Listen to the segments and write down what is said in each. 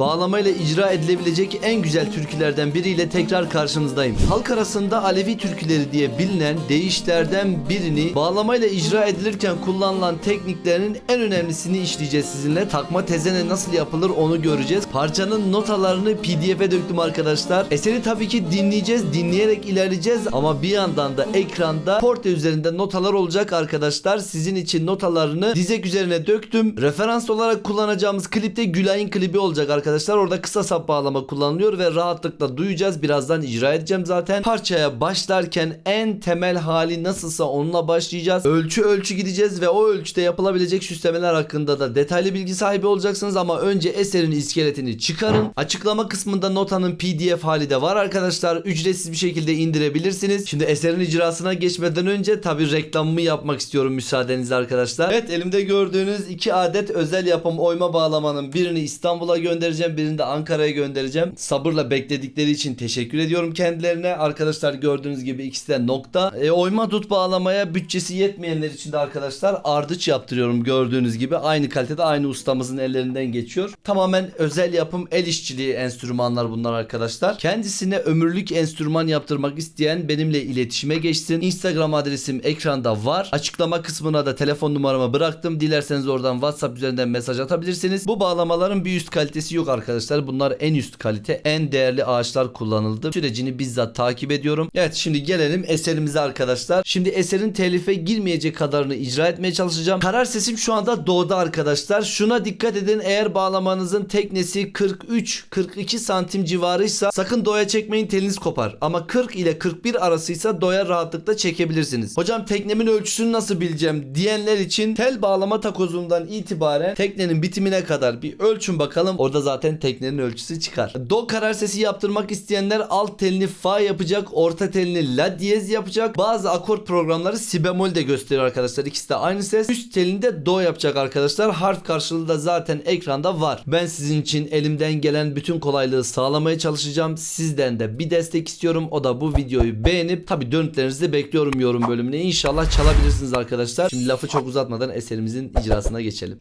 bağlamayla icra edilebilecek en güzel türkülerden biriyle tekrar karşınızdayım. Halk arasında Alevi türküleri diye bilinen deyişlerden birini bağlamayla icra edilirken kullanılan tekniklerin en önemlisini işleyeceğiz sizinle. Takma tezene nasıl yapılır onu göreceğiz. Parçanın notalarını pdf'e döktüm arkadaşlar. Eseri tabii ki dinleyeceğiz, dinleyerek ilerleyeceğiz ama bir yandan da ekranda porte üzerinde notalar olacak arkadaşlar. Sizin için notalarını dizek üzerine döktüm. Referans olarak kullanacağımız klipte Gülay'ın klibi olacak arkadaşlar. Orada kısa sap bağlama kullanılıyor ve rahatlıkla duyacağız. Birazdan icra edeceğim zaten. Parçaya başlarken en temel hali nasılsa onunla başlayacağız. Ölçü ölçü gideceğiz ve o ölçüde yapılabilecek süslemeler hakkında da detaylı bilgi sahibi olacaksınız ama önce eserin iskeletini çıkarın. Açıklama kısmında notanın pdf hali de var arkadaşlar. Ücretsiz bir şekilde indirebilirsiniz. Şimdi eserin icrasına geçmeden önce tabi reklamımı yapmak istiyorum müsaadenizle arkadaşlar. Evet elimde gördüğünüz iki adet özel yapım oyma bağlamanın birini İstanbul'a göndereceğim. Birini de Ankara'ya göndereceğim. Sabırla bekledikleri için teşekkür ediyorum kendilerine. Arkadaşlar gördüğünüz gibi ikisi de nokta. E, oyma dut bağlamaya bütçesi yetmeyenler için de arkadaşlar ardıç yaptırıyorum gördüğünüz gibi. Aynı kalitede aynı ustamızın ellerinden geçiyor. Tamamen özel yapım el işçiliği enstrümanlar bunlar arkadaşlar. Kendisine ömürlük enstrüman yaptırmak isteyen benimle iletişime geçsin. Instagram adresim ekranda var. Açıklama kısmına da telefon numaramı bıraktım. Dilerseniz oradan WhatsApp üzerinden mesaj atabilirsiniz. Bu bağlamaların bir üst kalitesi yok arkadaşlar. Bunlar en üst kalite, en değerli ağaçlar kullanıldı. Sürecini bizzat takip ediyorum. Evet şimdi gelelim eserimize arkadaşlar. Şimdi eserin telife girmeyecek kadarını icra etmeye çalışacağım. Karar sesim şu anda doğdu arkadaşlar. Şuna dikkat edin eğer bağlamanızın teknesi 43-42 santim civarıysa sakın doya çekmeyin teliniz kopar. Ama 40 ile 41 arasıysa doya rahatlıkla çekebilirsiniz. Hocam teknemin ölçüsünü nasıl bileceğim diyenler için tel bağlama takozundan itibaren teknenin bitimine kadar bir ölçün bakalım. Orada zaten teknenin ölçüsü çıkar. Do karar sesi yaptırmak isteyenler alt telini fa yapacak, orta telini la diyez yapacak. Bazı akort programları si bemol de gösteriyor arkadaşlar. İkisi de aynı ses. Üst telinde do yapacak arkadaşlar. Harf karşılığı da zaten ekranda var. Ben sizin için elimden gelen bütün kolaylığı sağlamaya çalışacağım. Sizden de bir destek istiyorum. O da bu videoyu beğenip tabi dönütlerinizi bekliyorum yorum bölümüne. İnşallah çalabilirsiniz arkadaşlar. Şimdi lafı çok uzatmadan eserimizin icrasına geçelim.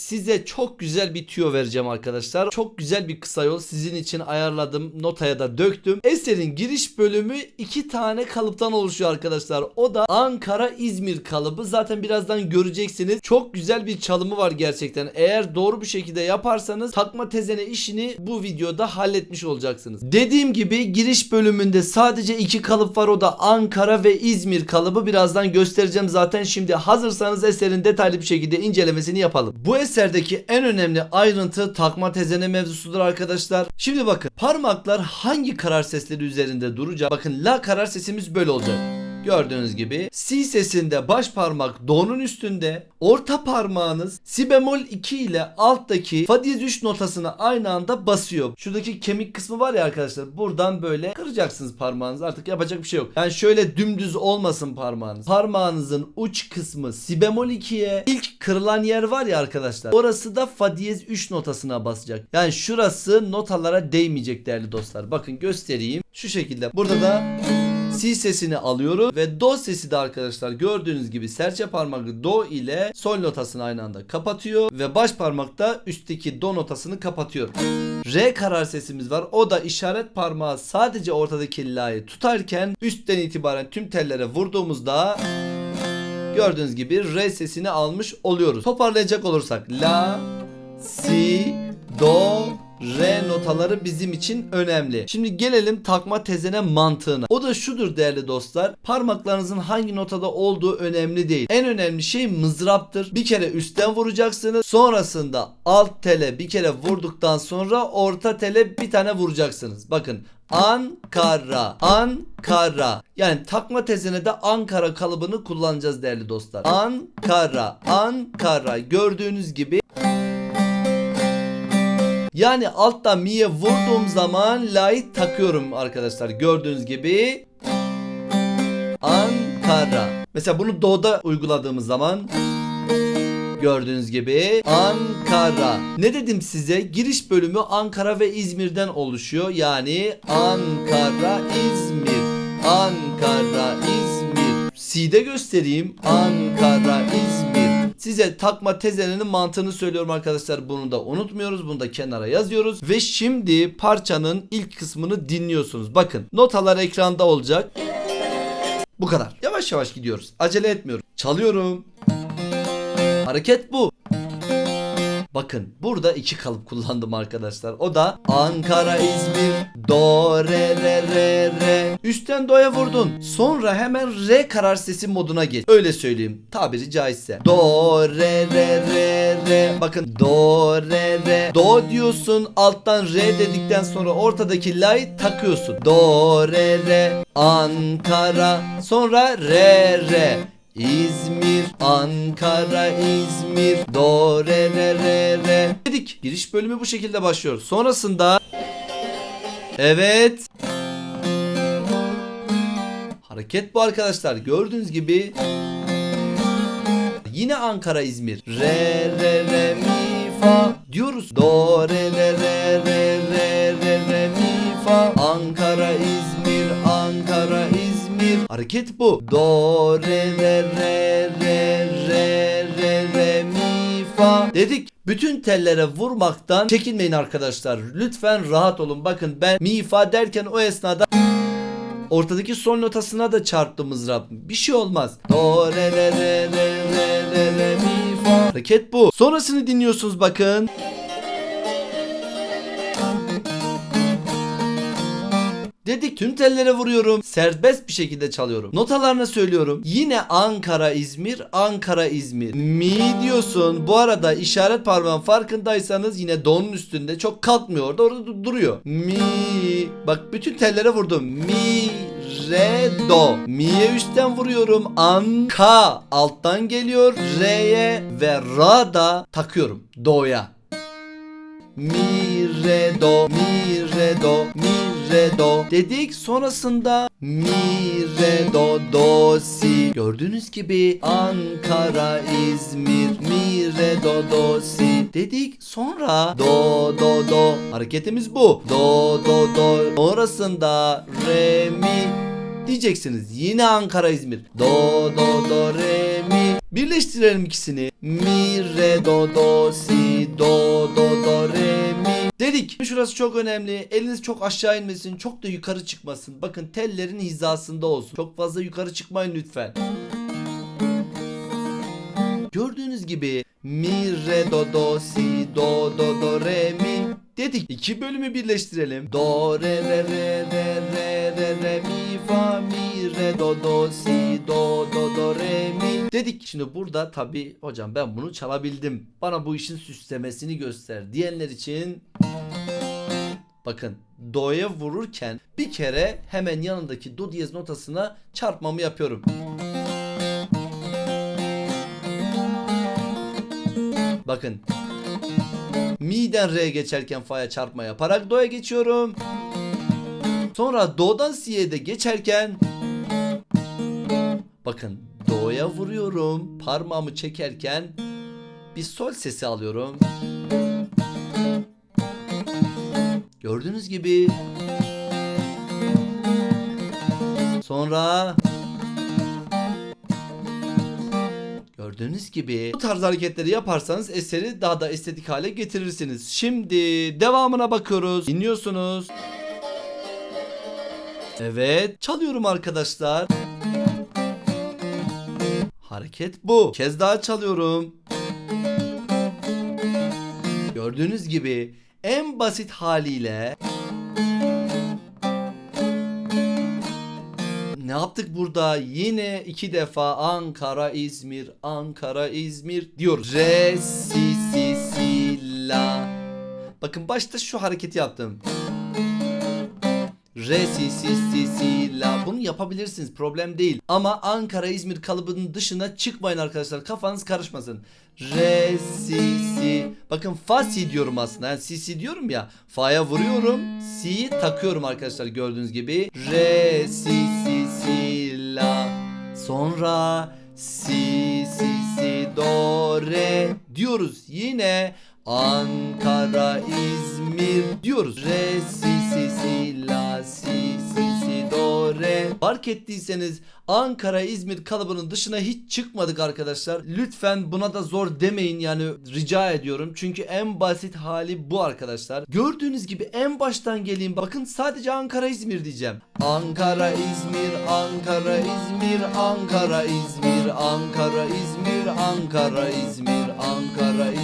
Size çok güzel bir tüyo vereceğim arkadaşlar. Çok güzel bir kısa yol sizin için ayarladım. Notaya da döktüm. Eserin giriş bölümü iki tane kalıptan oluşuyor arkadaşlar. O da Ankara İzmir kalıbı. Zaten birazdan göreceksiniz. Çok güzel bir çalımı var gerçekten. Eğer doğru bir şekilde yaparsanız takma tezene işini bu videoda halletmiş olacaksınız. Dediğim gibi giriş bölümünde sadece iki kalıp var. O da Ankara ve İzmir kalıbı. Birazdan göstereceğim zaten. Şimdi hazırsanız eserin detaylı bir şekilde incelemesini yapalım. Bu eserdeki en önemli ayrıntı takma tezene mevzusudur arkadaşlar. Şimdi bakın parmaklar hangi karar sesleri üzerinde duracak? Bakın la karar sesimiz böyle olacak. Gördüğünüz gibi si sesinde baş parmak do'nun üstünde, orta parmağınız si bemol 2 ile alttaki fa diyez 3 notasını aynı anda basıyor. Şuradaki kemik kısmı var ya arkadaşlar buradan böyle kıracaksınız parmağınızı artık yapacak bir şey yok. Yani şöyle dümdüz olmasın parmağınız. Parmağınızın uç kısmı si bemol 2'ye ilk kırılan yer var ya arkadaşlar. Orası da fa diyez 3 notasına basacak. Yani şurası notalara değmeyecek değerli dostlar. Bakın göstereyim. Şu şekilde. Burada da si sesini alıyoruz ve do sesi de arkadaşlar gördüğünüz gibi serçe parmağı do ile sol notasını aynı anda kapatıyor ve baş parmak da üstteki do notasını kapatıyor. R karar sesimiz var. O da işaret parmağı sadece ortadaki la'yı tutarken üstten itibaren tüm tellere vurduğumuzda gördüğünüz gibi re sesini almış oluyoruz. Toparlayacak olursak la, si, do, re notaları bizim için önemli. Şimdi gelelim takma tezene mantığına. O da şudur değerli dostlar. Parmaklarınızın hangi notada olduğu önemli değil. En önemli şey mızraptır. Bir kere üstten vuracaksınız. Sonrasında alt tele bir kere vurduktan sonra orta tele bir tane vuracaksınız. Bakın Ankara, Ankara. Yani takma tezene de Ankara kalıbını kullanacağız değerli dostlar. Ankara, Ankara. Gördüğünüz gibi yani altta mi'ye vurduğum zaman la'yı takıyorum arkadaşlar. Gördüğünüz gibi Ankara. Mesela bunu do'da uyguladığımız zaman Gördüğünüz gibi Ankara. Ne dedim size? Giriş bölümü Ankara ve İzmir'den oluşuyor. Yani Ankara, İzmir. Ankara, İzmir. C'de göstereyim. Ankara, İzmir. Size takma tezenenin mantığını söylüyorum arkadaşlar. Bunu da unutmuyoruz. Bunu da kenara yazıyoruz. Ve şimdi parçanın ilk kısmını dinliyorsunuz. Bakın notalar ekranda olacak. Bu kadar. Yavaş yavaş gidiyoruz. Acele etmiyorum. Çalıyorum. Hareket bu. Bakın burada iki kalıp kullandım arkadaşlar. O da Ankara, İzmir, Do, Re, Re, Re, Re. Üstten Do'ya vurdun. Sonra hemen Re karar sesi moduna geç. Öyle söyleyeyim. Tabiri caizse. Do, Re, Re, Re, Re. Bakın Do, Re, Re. Do diyorsun. Alttan Re dedikten sonra ortadaki La'yı takıyorsun. Do, Re, Re. Ankara. Sonra Re, Re. İzmir, Ankara, İzmir, do re re re re. Dedik. Giriş bölümü bu şekilde başlıyor. Sonrasında Evet. Hareket bu arkadaşlar. Gördüğünüz gibi Yine Ankara, İzmir. Re re re mi fa diyoruz. Do re re re re re re mi fa. Ankara, İzmir. Hareket bu. Do re re re re re re re mi fa. Dedik. Bütün tellere vurmaktan çekinmeyin arkadaşlar. Lütfen rahat olun. Bakın ben mi fa derken o esnada Ortadaki son notasına da çarptı mızrap. Bir şey olmaz. Do re re re re re re mi fa. Hareket bu. Sonrasını dinliyorsunuz bakın. Dedik tüm tellere vuruyorum. Serbest bir şekilde çalıyorum. Notalarını söylüyorum. Yine Ankara İzmir, Ankara İzmir. Mi diyorsun. Bu arada işaret parmağın farkındaysanız yine donun üstünde çok kalkmıyor. Orada orada du- duruyor. Mi. Bak bütün tellere vurdum. Mi re do. Mi'ye üstten vuruyorum. Anka alttan geliyor. Re'ye ve ra da takıyorum. Do'ya. Mi re do mi re do mi re do dedik sonrasında mi re do do si gördüğünüz gibi Ankara İzmir mi re do do si dedik sonra do do do hareketimiz bu do do do sonrasında re mi diyeceksiniz. Yine Ankara İzmir. Do do do re mi. Birleştirelim ikisini. Mi re do do si do. Dedik. Şurası çok önemli. Eliniz çok aşağı inmesin. Çok da yukarı çıkmasın. Bakın tellerin hizasında olsun. Çok fazla yukarı çıkmayın lütfen. Gördüğünüz gibi mi re do do si do do do re mi dedik. İki bölümü birleştirelim. Do re re re re re re re mi fa mi re do do si do do do re mi dedik. Şimdi burada tabi hocam ben bunu çalabildim. Bana bu işin süslemesini göster diyenler için Bakın do'ya vururken bir kere hemen yanındaki do diyez notasına çarpmamı yapıyorum. Bakın. Mi'den R'ye geçerken fa'ya çarpma yaparak do'ya geçiyorum. Sonra do'dan si'ye de geçerken bakın do'ya vuruyorum. Parmağımı çekerken bir sol sesi alıyorum. Gördüğünüz gibi sonra Gördüğünüz gibi bu tarz hareketleri yaparsanız eseri daha da estetik hale getirirsiniz. Şimdi devamına bakıyoruz. Dinliyorsunuz. Evet, çalıyorum arkadaşlar. Hareket bu. Kez daha çalıyorum. Gördüğünüz gibi en basit haliyle ne yaptık burada? Yine iki defa Ankara, İzmir, Ankara, İzmir diyoruz. Re, si, si, si, la. Bakın başta şu hareketi yaptım. Re, si, si, si, si, la. Bunu yapabilirsiniz. Problem değil. Ama Ankara, İzmir kalıbının dışına çıkmayın arkadaşlar. Kafanız karışmasın. Re, si, si. Bakın fa, si diyorum aslında. Yani si, si diyorum ya. Fa'ya vuruyorum. Si'yi takıyorum arkadaşlar gördüğünüz gibi. Re, si, si, si, la. Sonra si si si do re diyoruz. Yine Ankara İzmir diyoruz. Re si si la si si si do re. Fark ettiyseniz Ankara İzmir kalıbının dışına hiç çıkmadık arkadaşlar. Lütfen buna da zor demeyin yani rica ediyorum. Çünkü en basit hali bu arkadaşlar. Gördüğünüz gibi en baştan geleyim. Bakın sadece Ankara İzmir diyeceğim. Ankara İzmir, Ankara İzmir, Ankara İzmir, Ankara İzmir, Ankara İzmir, Ankara İzmir.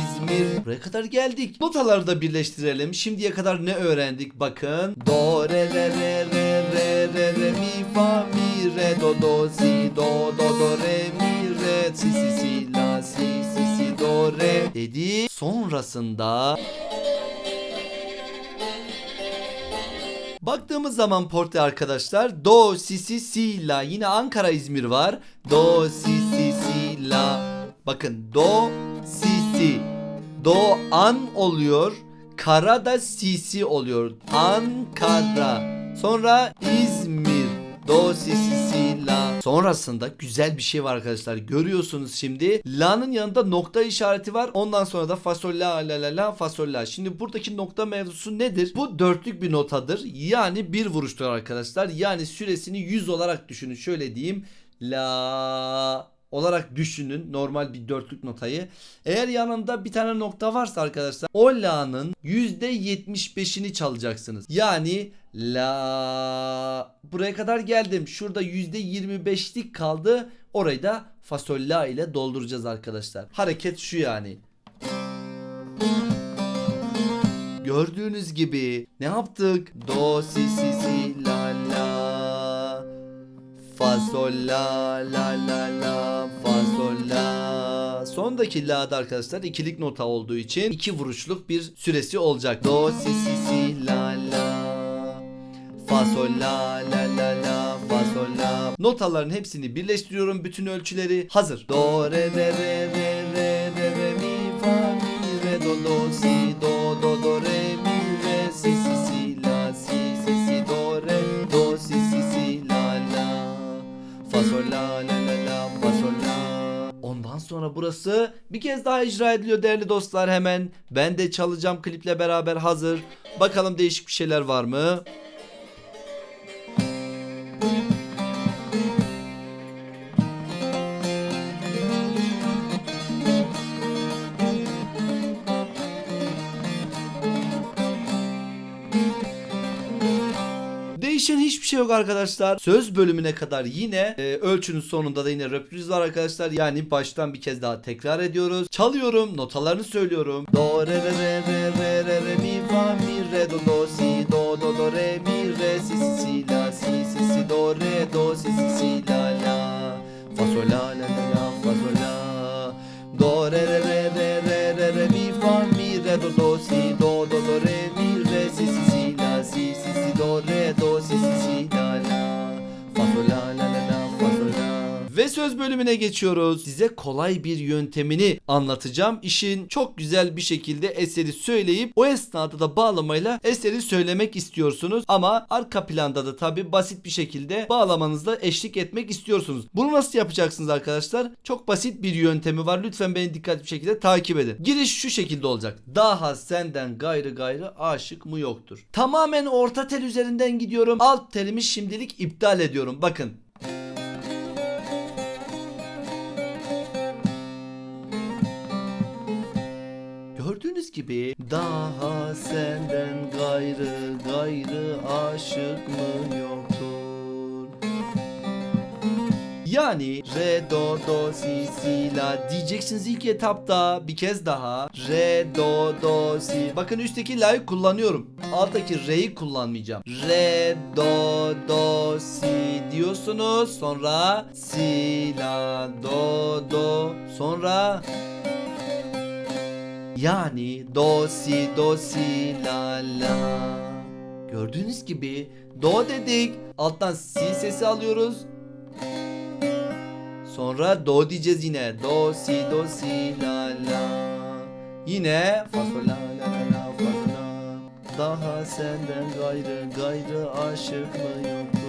Buraya kadar geldik. Notaları da birleştirelim. Şimdiye kadar ne öğrendik? Bakın. Do re re re re re re re mi fa mi re do do si do do do re mi re si si si la si si si do re dedi. Sonrasında Baktığımız zaman portre arkadaşlar do si si si la yine Ankara İzmir var. Do si si si la. Bakın do si si. Do an oluyor. Kara da si si oluyor. Ankara. Sonra İzmir. Do si si la. Sonrasında güzel bir şey var arkadaşlar. Görüyorsunuz şimdi. La'nın yanında nokta işareti var. Ondan sonra da fasol la la la la. Şimdi buradaki nokta mevzusu nedir? Bu dörtlük bir notadır. Yani bir vuruştur arkadaşlar. Yani süresini 100 olarak düşünün. Şöyle diyeyim. La olarak düşünün normal bir dörtlük notayı. Eğer yanında bir tane nokta varsa arkadaşlar o la'nın %75'ini çalacaksınız. Yani la buraya kadar geldim. Şurada %25'lik kaldı. Orayı da fasol la ile dolduracağız arkadaşlar. Hareket şu yani. Gördüğünüz gibi ne yaptık? Do si si si Sol la la la la Fa sol la Sondaki la'da arkadaşlar ikilik nota olduğu için iki vuruşluk bir süresi olacak. Do si si si la la Fa sol la la la la Fa sol la Notaların hepsini birleştiriyorum bütün ölçüleri hazır. Do re re re re re re mi fa mi re do do si do do do sonra burası bir kez daha icra ediliyor değerli dostlar hemen. Ben de çalacağım kliple beraber hazır. Bakalım değişik bir şeyler var mı? Değişen hiçbir şey yok arkadaşlar. Söz bölümüne kadar yine e, ölçünün sonunda da yine reprise var arkadaşlar. Yani baştan bir kez daha tekrar ediyoruz. Çalıyorum, notalarını söylüyorum. Do re re re re re re mi fa mi re do do si do do do re mi re si si si la söz bölümüne geçiyoruz. Size kolay bir yöntemini anlatacağım. İşin çok güzel bir şekilde eseri söyleyip o esnada da bağlamayla eseri söylemek istiyorsunuz. Ama arka planda da tabi basit bir şekilde bağlamanızla eşlik etmek istiyorsunuz. Bunu nasıl yapacaksınız arkadaşlar? Çok basit bir yöntemi var. Lütfen beni dikkatli bir şekilde takip edin. Giriş şu şekilde olacak. Daha senden gayrı gayrı aşık mı yoktur? Tamamen orta tel üzerinden gidiyorum. Alt telimi şimdilik iptal ediyorum. Bakın gibi. Daha senden gayrı gayrı aşık mı yoktur? Yani re do do si si la diyeceksiniz ilk etapta bir kez daha. Re do do si. Bakın üstteki la'yı kullanıyorum. Alttaki re'yi kullanmayacağım. Re do do si diyorsunuz. Sonra si la do do. Sonra yani do si do si la la. Gördüğünüz gibi do dedik. Alttan si sesi alıyoruz. Sonra do diyeceğiz yine. Do si do si la la. Yine fa sol la la la fa sol la. Daha senden gayrı gayrı aşık mı yoktur?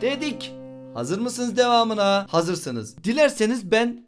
Dedik. Hazır mısınız devamına? Hazırsınız. Dilerseniz ben